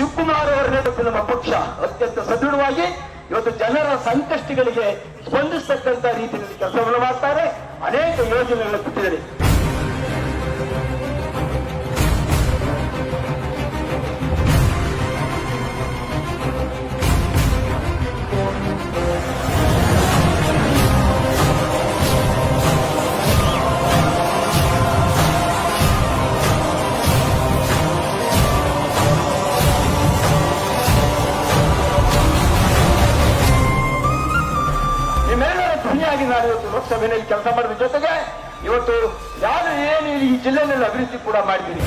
ಶಿವಕುಮಾರ್ ಅವರ ನೇತೃತ್ವದ ನಮ್ಮ ಪಕ್ಷ ಅತ್ಯಂತ ಸದೃಢವಾಗಿ ಇವತ್ತು ಜನರ ಸಂಕಷ್ಟಗಳಿಗೆ ಸ್ಪಂದಿಸತಕ್ಕಂತ ರೀತಿಯಲ್ಲಿ ಕೆಲಸವನ್ನು ಮಾಡ್ತಾರೆ. ಅನೇಕ ಯೋಜನೆಗಳನ್ನು ಕೊಟ್ಟಿದ್ದಾರೆ ಧ್ವನಿಯಾಗಿ ನಾನು ಇವತ್ತು ಲೋಕಸಭೆಯಲ್ಲಿ ಕೆಲಸ ಮಾಡಿದ ಜೊತೆಗೆ ಇವತ್ತು ಯಾರು ಏನು ಈ ಜಿಲ್ಲೆಯಲ್ಲಿ ಅಭಿವೃದ್ಧಿ ಕೂಡ ಮಾಡಿದ್ದೀನಿ.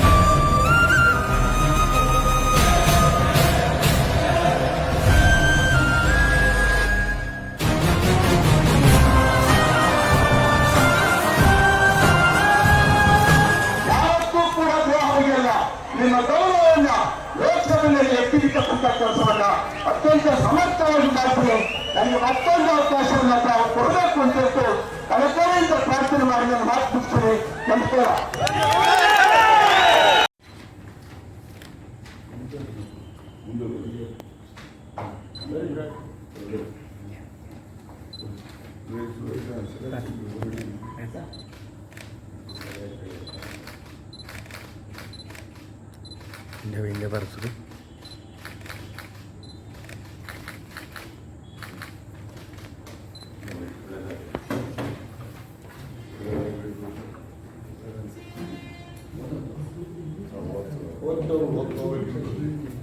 ಕೂಡ ನಿಮ್ಮ ಅತ್ಯಂತ ಸಮರ್ಥವಾಗಿ ಮಾಡ್ತೀನಿ ನನಗೆ ಮತ್ತೊಂದು മാന്യമായിരുന്ന മഹാത്മുസ്തരെ നമസ്കാരം പറച്ചത് коридору готовий.